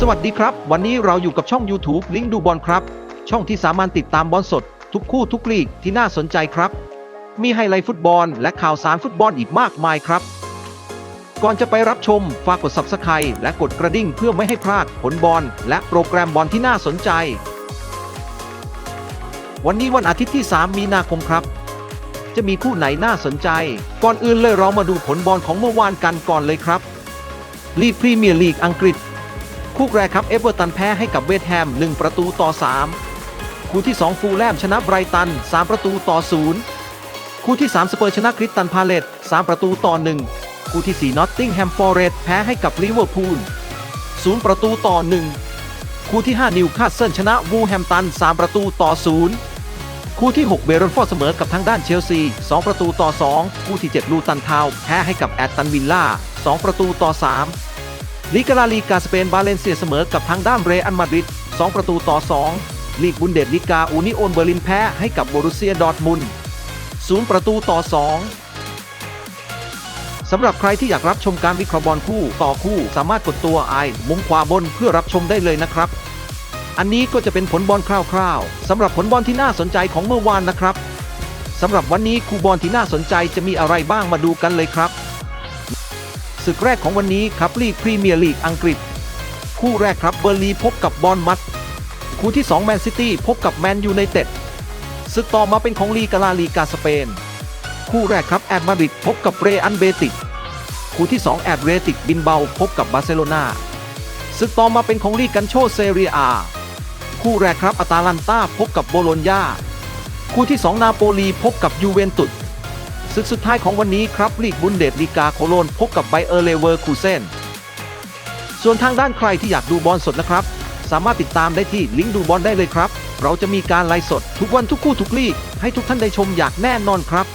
สวัสดีครับ วันนี้เราอยู่กับช่อง YouTube ลิงดูบอลครับ ช่องที่สามารถติดตามบอลสด ทุกคู่ทุกลีกที่น่าสนใจครับ มีไฮไลท์ฟุตบอลและข่าวสารฟุตบอลอีกมากมายครับ ก่อนจะไปรับชมฝากกด Subscribe และกดกระดิ่งเพื่อไม่ให้พลาดผลบอลและโปรแกรมบอลที่น่าสนใจ วันนี้วันอาทิตย์ที่ 3 มีนาคมครับ จะมีคู่ไหนน่าสนใจ ก่อนอื่นเลยเรามาดูผลบอลของเมื่อวานกันก่อนเลยครับลีกพรีเมียร์ลีกอังกฤษ คู่แรกครับเอเวอร์ตันแพ้ให้กับเวสต์แฮม 1 ประตูต่อ 3 คู่ที่ 2 ฟูลแลมชนะไบรตัน 3 ประตูต่อ 0 คู่ที่ 3 สเปอร์ชนะคริสตันพาเลต3 ประตูต่อ 1 คู่ที่ 4 นอตติงแฮมฟอร์เรสแพ้ให้กับลิเวอร์พูล 0 ประตูต่อ 1 คู่ที่ 5 นิวคาสเซิลชนะวูแฮมตัน 3 ประตูต่อ 0คู่ที่ 6 เบรนฟอร์ดเสมอกับทางด้านเชลซี 2 ประตูต่อ 2 คู่ที่ 7 ลูตันทาวแพ้ให้กับแอตตันวิลล่า 2 ประตูต่อ 3 ลีกาลาลีกาสเปนบาเลนเซียเสมอกับทางด้านเรอัลมาดริด 2 ประตูต่อ 2 ลีกบุนเดสลีกาอูนิโอนเบอร์ลินแพ้ให้กับโบรุเซียดอร์ทมุนด์0ประตูต่อ 2 สำหรับใครที่อยากรับชมการวิเคราะห์บอลคู่ต่อคู่สามารถกดตัวไอมุมขวาบนเพื่อรับชมได้เลยนะครับ อันนี้ก็จะเป็นผลบอลคร่าวๆสำหรับผลบอลที่น่าสนใจของเมื่อวานนะครับสำหรับวันนี้คู่บอลที่น่าสนใจจะมีอะไรบ้างมาดูกันเลยครับ ศึกแรกของวันนี้ครับลีกพรีเมียร์ลีกอังกฤษ คู่แรกครับเบอร์ลีพบกับบอลมัดคู่ที่2แมนซิตี้พบกับแมนยูไนเต็ดศึกต่อมาเป็นของลีกาลาลีกาสเปน คู่แรกครับแอดมาดริดพบกับเรอันเบติกคู่ที่ 2 แอดเรติกบินเบาพบกับบาร์เซโลนาศึกต่อมาเป็นของลีกกันโชเซเรียอาคู่แรกครับอาตาลันตาพบกับโบโลญญาคู่ที่ 2 นาโปลีพบกับยูเวนตุส ศึกสุดท้ายของวันนี้ครับลีกบุนเดสลีกาโคโลนพบกับไบเออร์เลเวอร์คูเซนส่วนทางด้านใครที่อยากดูบอลสดนะครับ สามารถติดตามได้ที่ลิงก์ดูบอลได้เลยครับ เราจะมีการไลฟ์สด ทุกวันทุกคู่ทุกลีกให้ทุกท่านได้ชมอย่างแน่นอนครับ